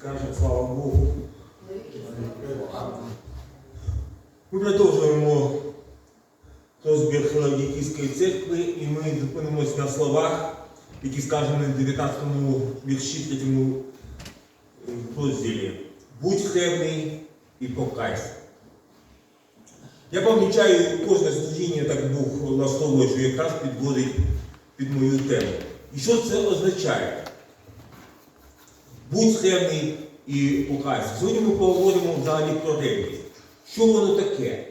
Скаже, слава Богу. Ми продовжуємо розбір Філадельфійської церкви, і ми зупинимось на словах, які сказані в 19 вірші 3 розділі. Будь ревний і покайся. Я помічаю кожне служіння так Бог влаштовує, що якраз підводить під мою тему. І що це означає? Будь ревний і покайся. Сьогодні ми поговоримо взагалі про ревність. Що воно таке?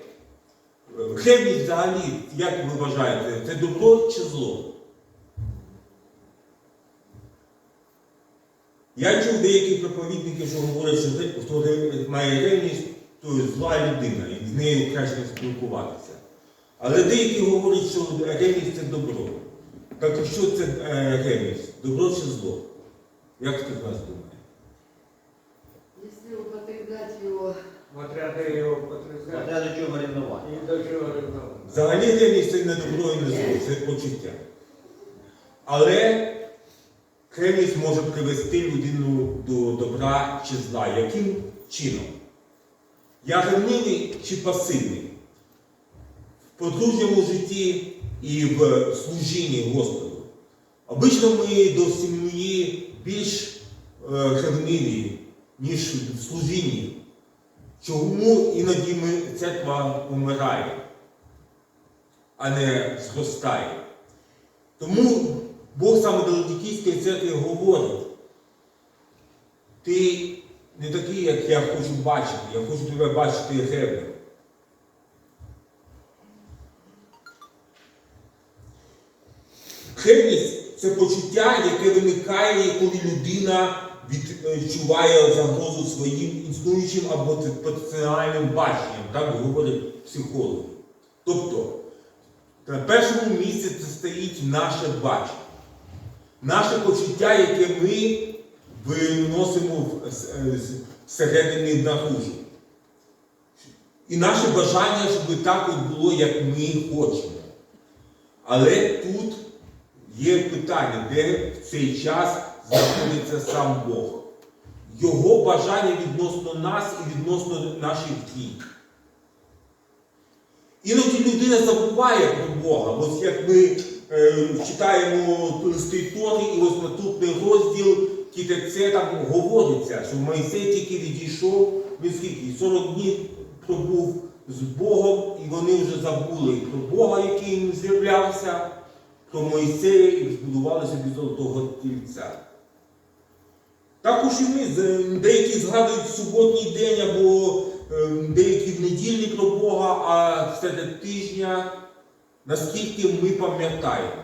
Ревність взагалі, як ви вважаєте, це добро чи зло? Я чув деяких проповідників, що говорять, що хто має ревність, то зла людина, і з нею краще спілкуватися. Але деякі говорять, що ревність це добро. Так що це е, ревність? Добро чи зло? Як хто з вас думає? Де його потрясати Смотря чого рівнувати. і до чого ревнувати. Взагалі ревність це не добро і не зло, це почуття. Але ревність може привести людину до добра чи зла. Яким чином? Я ревнивий чи пасивний? В подружньому житті і в служінні Господу. Обично ми до сім'ї більш ревниві, ніж в служінні. Чому іноді ми, церква помирає, а не зростає? Тому Бог саме до Ладикійської церкви говорить, ти не такий, як я хочу бачити, я хочу тебе бачити ревним. Ревність це почуття, яке виникає, коли людина відчуває загрозу своїм існуючим або потенціальним баченням, так говорять психологи. Тобто, на першому місці це стоїть наше бачення, наше почуття, яке ми виносимо в- з- з- наружу. І наше бажання, щоб так от було, як ми хочемо. Але тут є питання, де в цей час знаходиться сам Бог. Його бажання відносно нас і відносно наших дій. Іноді людина забуває про Бога. Ось як ми е, читаємо листи Тори, і ось наступний розділ Кітеце там говориться, що Мойсей тільки відійшов, він скільки 40 днів пробув з Богом, і вони вже забули про Бога, який їм з'являвся, про Мойсея і збудували собі золотого тільця. Також і ми деякі згадують суботній день або е, деякі в недільні про Бога, а серед тижня, наскільки ми пам'ятаємо.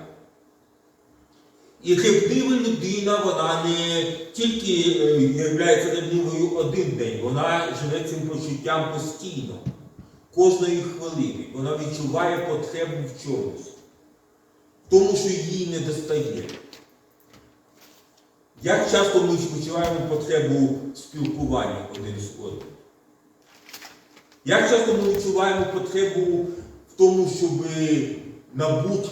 І ревнива людина, вона не тільки е, є ревнивою один день, вона живе цим почуттям постійно, кожної хвилини. Вона відчуває потребу в чомусь, тому, що їй не достає. Як часто ми відчуваємо потребу спілкування один з одним? Як часто ми відчуваємо потребу в тому, щоб набути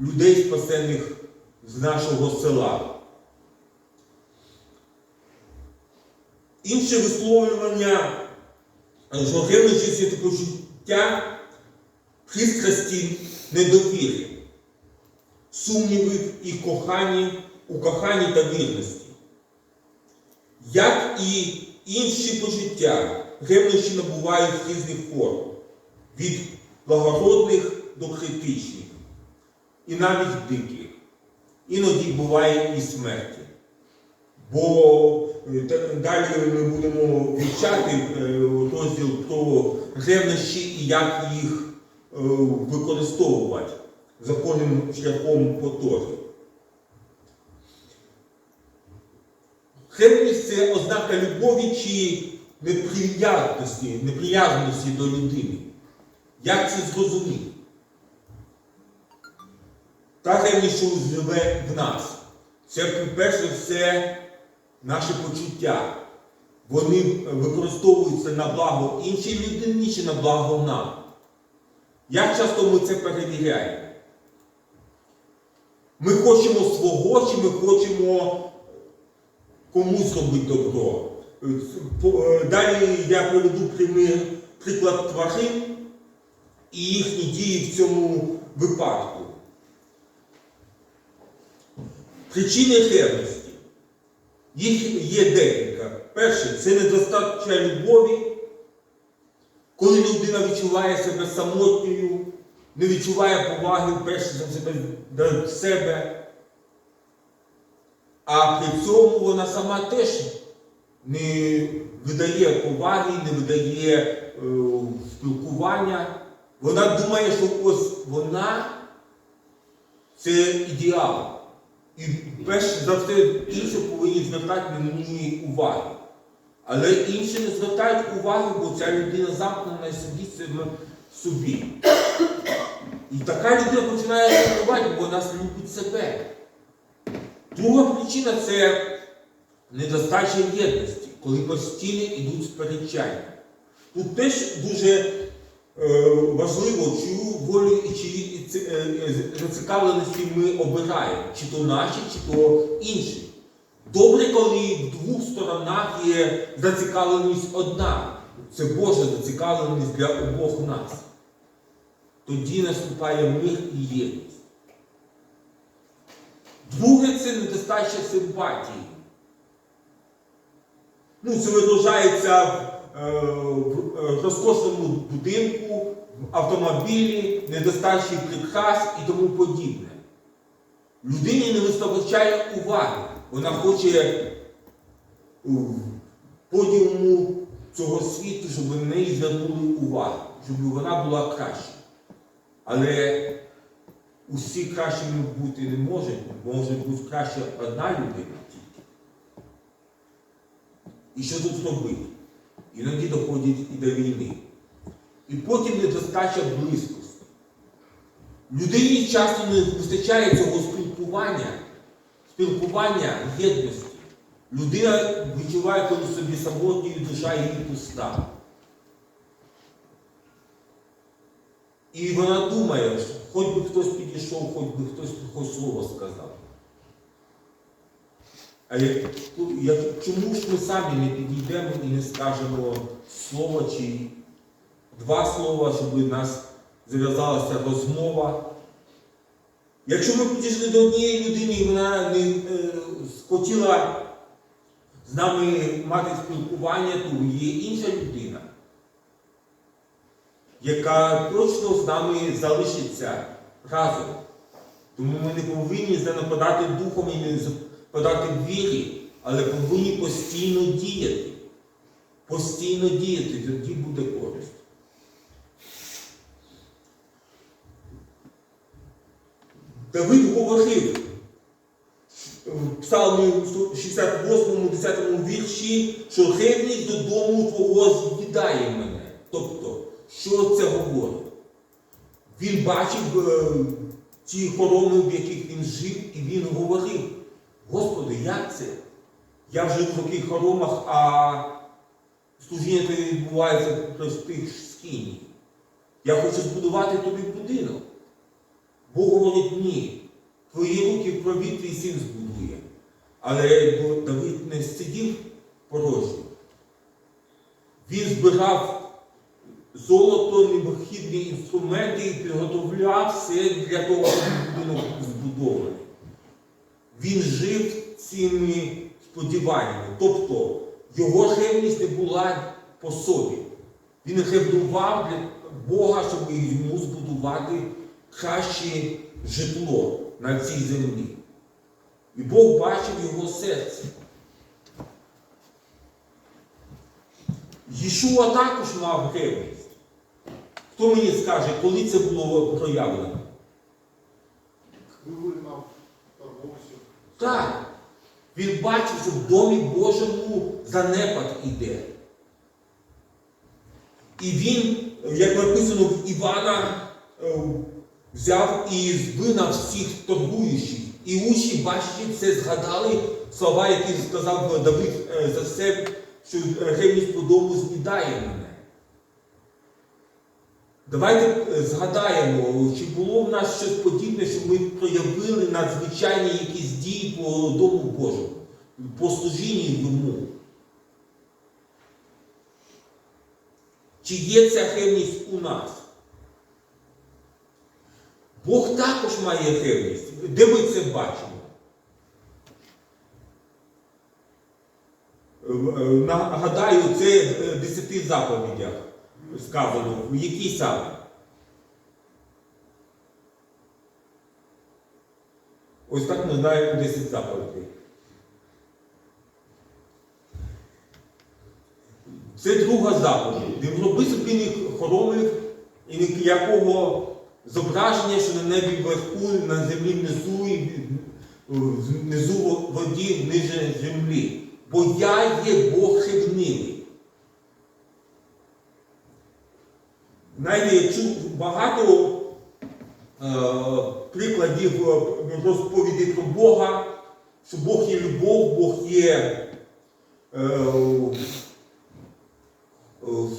людей спасених з нашого села? Інше висловлювання, що ревнощі це почуття хистрості недовіри, сумнівів і коханні, у коханні та вірності. Як і інші почуття, ревнощі набувають різних форм, від благородних до критичних, і навіть диких. Іноді буває і смерті. Бо е, далі ми будемо вивчати е, розділ про ревнощі і як їх е, використовувати законним шляхом потори. Ревність це ознака любові чи неприязності, неприязності до людини. Як це зрозуміти? Та ревність, що живе в нас, це перше все наше почуття. Вони використовуються на благо іншій людині чи на благо нам. Як часто ми це перевіряємо? Ми хочемо свого, чи ми хочемо комусь робити добро. Е, Далі я приведу приклад тварин і їхні дії в цьому випадку. Причини ревності. Їх є декілька. Перше, це недостача любові, коли людина відчуває себе самотньою, не відчуває поваги перше за себе до себе. А при цьому вона сама теж не видає поваги, не видає е, спілкування. Вона думає, що ось вона це ідеал. І перш за все інші повинні звертати на неї увагу. Але інші не звертають уваги, бо ця людина замкнена і сидить собі. І така людина починає реагувати, бо вона любить себе. Друга причина це недостача єдності, коли постійно йдуть сперечання. Тут теж дуже е, важливо, чию волю і чиї е, е, зацікавленості ми обираємо, чи то наші, чи то інші. Добре, коли в двох сторонах є зацікавленість одна. Це Божа зацікавленість для обох нас. Тоді наступає мир і єдність. Друге це недостача симпатії. Ну, це виражається е, в е, розкошному будинку, автомобілі, недостачі прикрас і тому подібне. Людині не вистачає уваги. Вона хоче подіуму цього світу, щоб на неї звернули увагу, щоб вона була краще. Але усі кращими бути не можуть, може бути краще одна людина тільки. І що тут робити? Іноді доходить і до війни. І потім недостача близькості. Людині часто не вистачає цього спілкування, спілкування єдності. Людина відчуває, коли собі самотньою душа її пуста. І вона думає, що хоч би хтось підійшов, хоч би хтось хоч слово сказав. А як, як, чому ж ми самі не підійдемо і не скажемо слово чи два слова, щоб у нас зав'язалася розмова? Якщо ми підійшли до однієї людини і вона не е, хотіла з нами мати спілкування, то є інша людина, яка точно з нами залишиться разом. Тому ми не повинні занападати духом і не западати в вірі, але повинні постійно діяти. Постійно діяти, тоді буде користь. Давид говорив в Псалмі 68, 10 вірші, що ревність додому твого з'їдає мене. Тобто, що це говорить? Він бачив е, ті хороми, в яких він жив, і він говорив, Господи, як це? Я жив в таких хоромах, а служіння тобі відбувається в простих скині. Я хочу збудувати тобі будинок. Бог говорить, ні. Твої руки провід твій син збудує. Але Давид не сидів порожньо. Він збирав золото, необхідні інструменти і підготовляв все для того, щоб будинок збудований. Він жив цими сподіваннями. Тобто його ревність не була по собі. Він ревнував для Бога, щоб йому збудувати краще житло на цій землі. І Бог бачив його серце. Єшуа також мав ревність. Хто мені скаже, коли це було проявлено? Так. Він бачив, що в домі Божому занепад іде. І він, як написано в Івана, е, взяв і збинав всіх торгуючих. І учні, бачачи це, згадали слова, які сказав Давид е, за себе, що ревність по дому з'їдає мене. Давайте е, згадаємо, чи було в нас щось подібне, що ми проявили надзвичайні якісь дії по дому Божому. по служінню йому. Чи є ця ревність у нас? Бог також має ревність. Де ми це бачимо? Е, е, Нагадаю, це в десяти заповідях сказано. В якій саме? Ось так ми знаємо 10 заповідей. Це друга заповідь. Не роби собі ні хоромів і ніякого зображення, що на небі вверху, на землі внизу і внизу воді ниже землі. Бо я є Бог хибнивий. Знаєте, багато е, прикладів е, розповіді про Бога, що Бог є любов, Бог є е,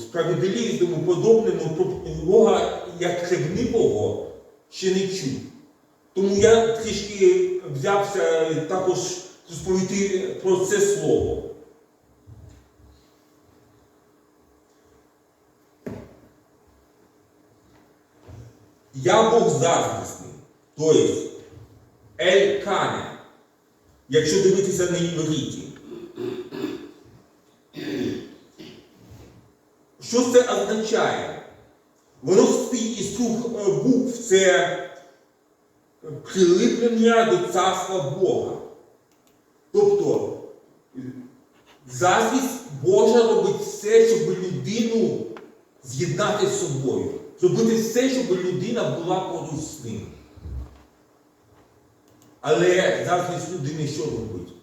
справедливість, тому подобне, але про Бога як ревнивого ще не чув. Тому я трішки взявся також розповісти про це слово. Я Бог заздрісний, тобто Ель Кане, якщо дивитися на івриті. Що це означає? Воно стоїть із двох е, букв це прилиплення до царства Бога. Тобто заздрість Божа робить все, щоб людину з'єднати з собою. Зробити все, щоб людина була поруч. Але заздрість людини що робить?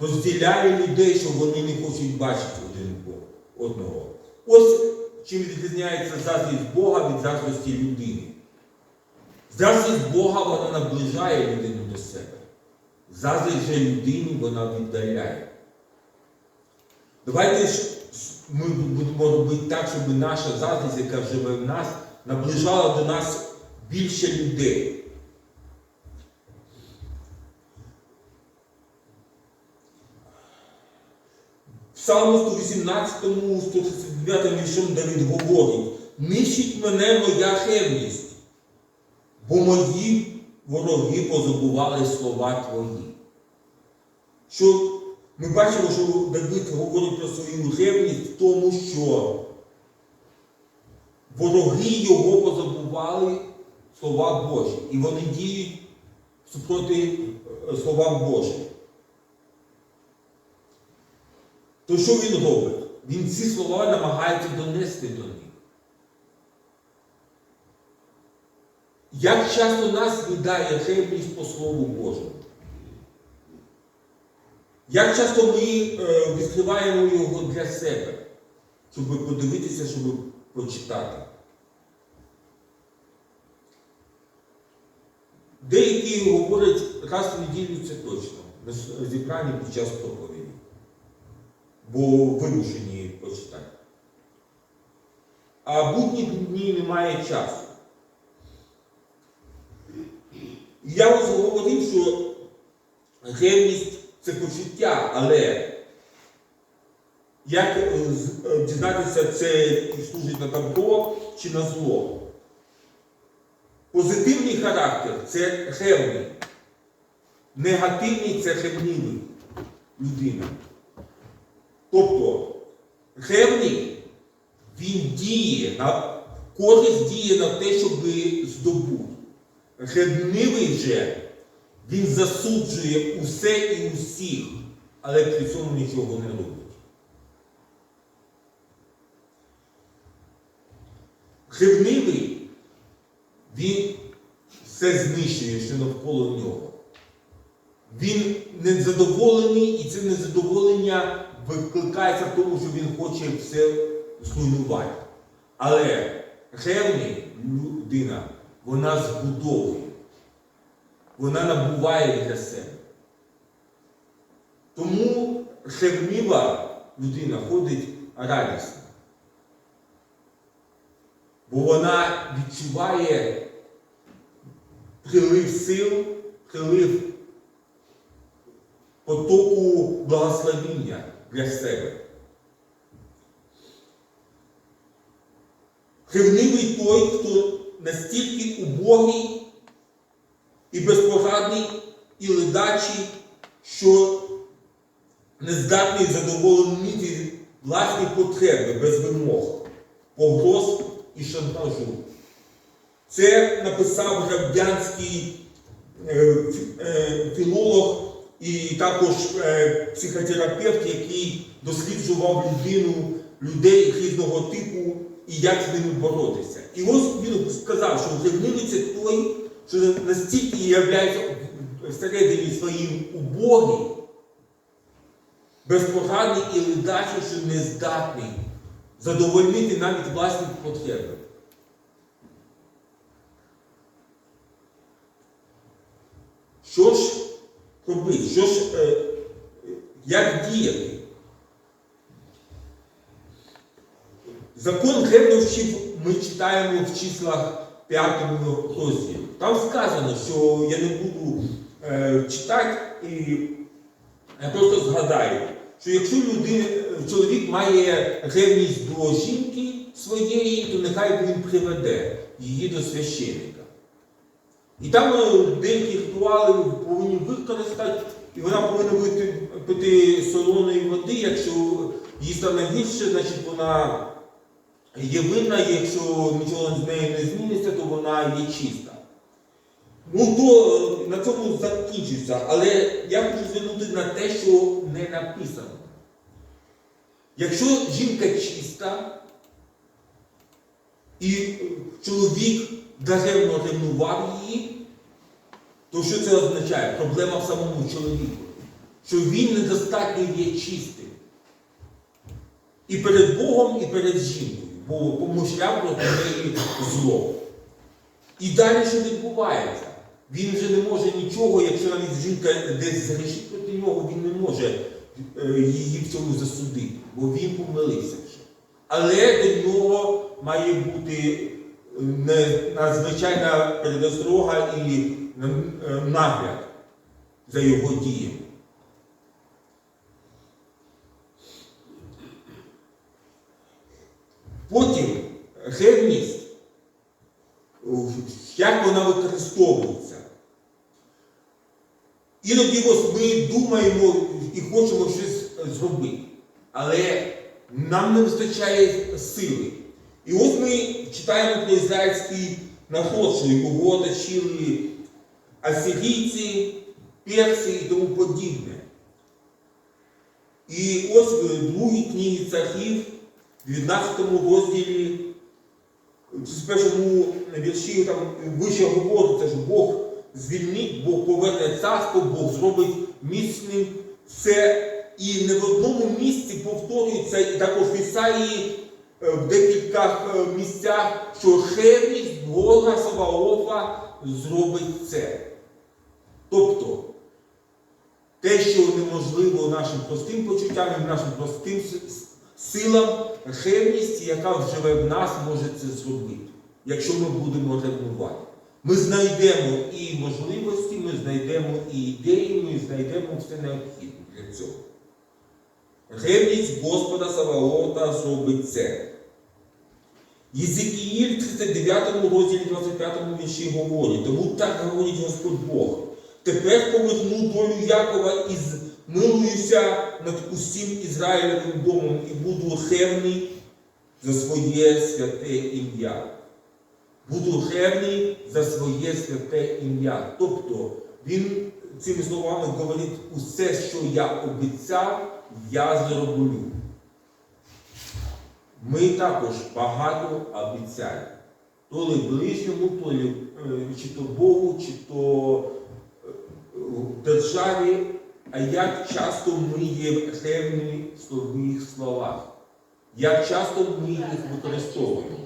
Розділяє людей, що вони не хочуть бачити один одного. Ось чим відрізняється заздрість Бога від заздрості людини. Заздрість Бога вона наближає людину до себе. Заздрість же людині вона віддаляє. Давайте ми будемо робити так, щоб наша заздрість, яка живе в нас, наближала до нас більше людей. Псалму 118, 139 віршом Давид говорить, нищить мене моя ревність, бо мої вороги позабували слова твої. Що ми бачимо, що Давид говорить про свою ревність в тому, що вороги його позабували слова Божі. І вони діють супроти е, словам Божим. То що він робить? Він ці слова намагається донести до них. Як часто нас віддає ревність по Слову Божому? Як часто ми е, відкриваємо його для себе, щоб подивитися, щоб почитати? Деякі говорять раз в неділю це точно, на під час проповіді, бо вимушені почитати. А будні дні немає часу. Я ось говорив, що ревність це почуття, але як е, е, дізнатися, це служить на добро чи на зло? Позитивний характер це ревний. Негативний це ревнивий людина. Тобто ревний, він діє на користь діє на те, щоб здобути. Ревнивий же, він засуджує усе і усіх, але при цьому нічого не робить. Ревнивий, він все знищує, що навколо нього. Він незадоволений, і це незадоволення викликається в тому, що він хоче все зруйнувати. Але ревний людина, вона збудовує, вона набуває для себе. Тому ревнива людина ходить радісно. Бо вона відчуває прилив сил, прилив потоку благословіння для себе. Ревнивий той, хто настільки убогий і безпорадний, і ледачий, що не здатний задовольнити власні потреби без вимог, погроз і шантажу. Це написав грабдянський е, е, філолог і також е, психотерапевт, який досліджував людину, людей різного типу і як з ними боротися. І ось він сказав, що ревнивий це той, що настільки є всередині своїм убогий, безпорадний і ледачий, що не здатний задовольнити навіть власні потреби. Що ж робити? Що ж, е, як діяти? Закон ревнощів ми читаємо в числах 5 розділі. Там сказано, що я не буду е, читати і я просто згадаю, що якщо людина, чоловік має ревність до жінки своєї, то нехай він приведе її до священника. І там е, деякі ритуали повинні використати, і вона повинна пити, пити солоної води, якщо їй стане гірше, значить вона є винна, якщо нічого з нею не зміниться, то вона є чиста. Ну то е, на цьому закінчиться. Але я хочу звернути на те, що не написано. Якщо жінка чиста, і чоловік даремно ревнував її, то що це означає? Проблема в самому чоловіку. Що він недостатньо є чистим. І перед Богом, і перед жінкою. Бо помишляв проти неї зло. І далі що відбувається? Він вже не може нічого, якщо навіть жінка десь згрішить проти нього, він не може е, її в цьому засудити, бо він помилився вже. Але до нього має бути е, надзвичайна передосторога і е, нагляд за його діями. Потім ревність, як вона використовується. Іноді ось ми думаємо і хочемо щось зробити, але нам не вистачає сили. І ось ми читаємо про ізраїльський народ, що його оточили асирійці, перси і тому подібне. І ось в другій книгі царів, в 19 розділі, в першому вірші там вище говориться, що Бог звільнить, Бог поверне царство, Бог зробить міцним все. І не в одному місці повторюється, і також в Ісаїї е, в декількох е, місцях, що ревність Бога Саваофа зробить це. Тобто, те, що неможливо нашим простим почуттям і нашим простим силам, ревність, яка живе в нас, може це зробити, якщо ми будемо ревнувати. Ми знайдемо і можливості, ми знайдемо і ідеї, ми знайдемо все необхідне для цього. Ревність Господа Саваота зробить це. Єзикіїль в 39 розділі 25 вірші говорить, тому так говорить Господь Бог. Тепер поверну долю Якова і змилуюся над усім Ізраїлевим домом і буду ревний за своє святе ім'я. Буду ревний за своє святе ім'я. Тобто він цими словами говорить усе, що я обіцяв, я зроблю. Ми також багато обіцяємо. То ли ближньому, то ли, е, чи то Богу, чи то е, державі, а як часто ми є ревні в своїх словах, як часто ми їх використовуємо.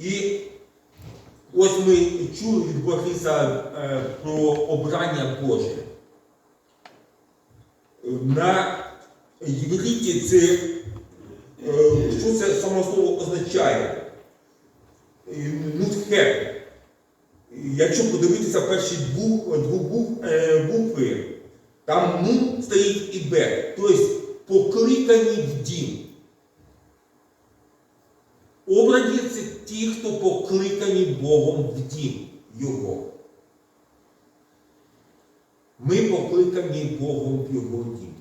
І ось ми чули від Бориса е, про обрання Боже. На євриті це, е, що це само слово означає? Е, Нутхер. Якщо подивитися перші е, букви, там ну стоїть і Б. Тобто покликані в дім. Обрані це ті, хто покликані Богом в дім Його. Ми покликані Богом в Його дім.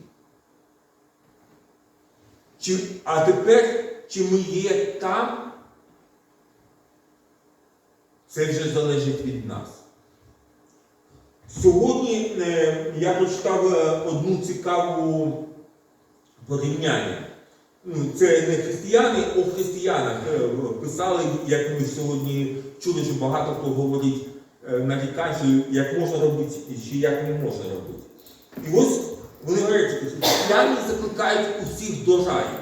Чи, а тепер, чи ми є там, це вже залежить від нас. Сьогодні е, я прочитав е, одну цікаву порівняння. Ну, це не християни, о християнах е, писали, як ми сьогодні чули, що багато хто говорить е, нарікань, як можна робити, чи як не можна робити. І ось вони говорять, що християни закликають усіх до раю.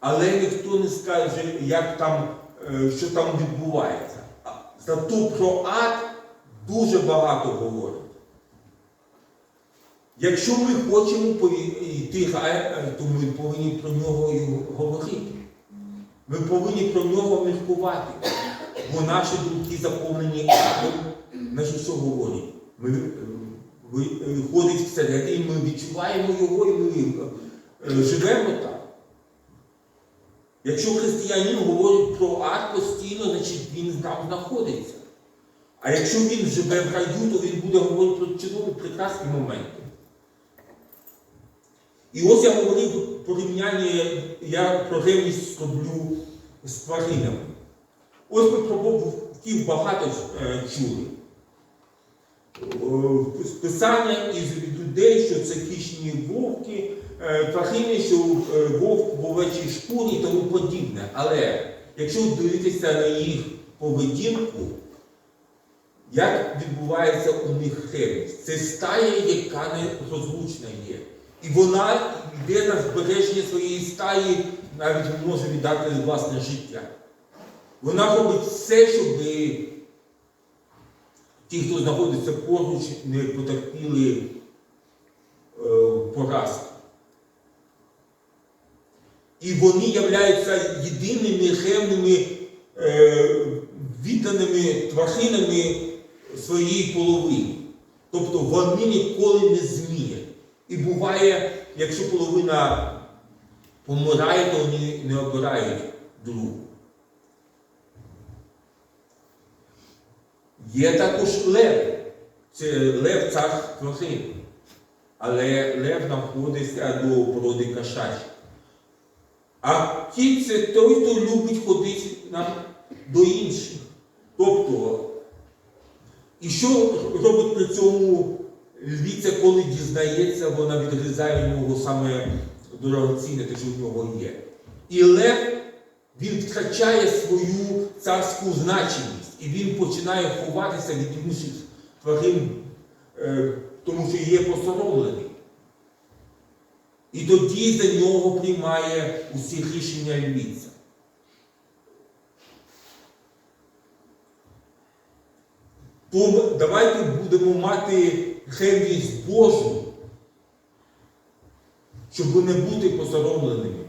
Але ніхто не скаже, як там, е, що там відбувається. Зато про ад дуже багато говорять. Якщо ми хочемо йти в е, то ми повинні про нього і говорити. Ми повинні про нього міркувати. Бо наші думки заповнені адом. Наші що говорять? Ми е, ви- е, ходить всередині, ми відчуваємо його і ми е, живемо так. Якщо християнин говорить про ад постійно, значить він там знаходиться. А якщо він живе в раю, то він буде говорити про чудові прекрасні моменти. І ось я говорив порівняння, я про ревність роблю з тваринами. Ось ми про вовків багато е, чули. Е, Писання із людей, що це хищні вовки, е, тварини, що вовк в овечій шкурі і тому подібне. Але якщо дивитися на їх поведінку, як відбувається у них ревність? Це стая, яка не розлучна є. І вона йде на збереження своєї стаї, навіть може віддати власне життя. Вона робить все, щоб ті, хто знаходиться поруч, не потерпіли е, поразки. І вони являються єдиними ревними е, відданими тваринами своєї половини. Тобто вони ніколи не зміють. І буває, якщо половина помирає, то вони не обирають другу. Є також лев. Це лев цар тварин. Але лев знаходиться до породи кошачі. А кіт це той, хто любить ходити до інших. Тобто, і що робить при цьому львіця, коли дізнається, вона відрізає в нього саме дорогоцінне, те, що в нього є. І лев, він втрачає свою царську значимість, і він починає ховатися від інших тварин, е, тому що є посоромлений. І тоді за нього приймає усі рішення львіця. Тому давайте будемо мати ревність Божу, щоб не бути посоромленими,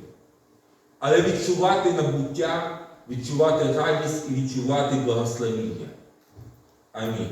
але відчувати набуття, відчувати радість і відчувати благословіння. Амінь.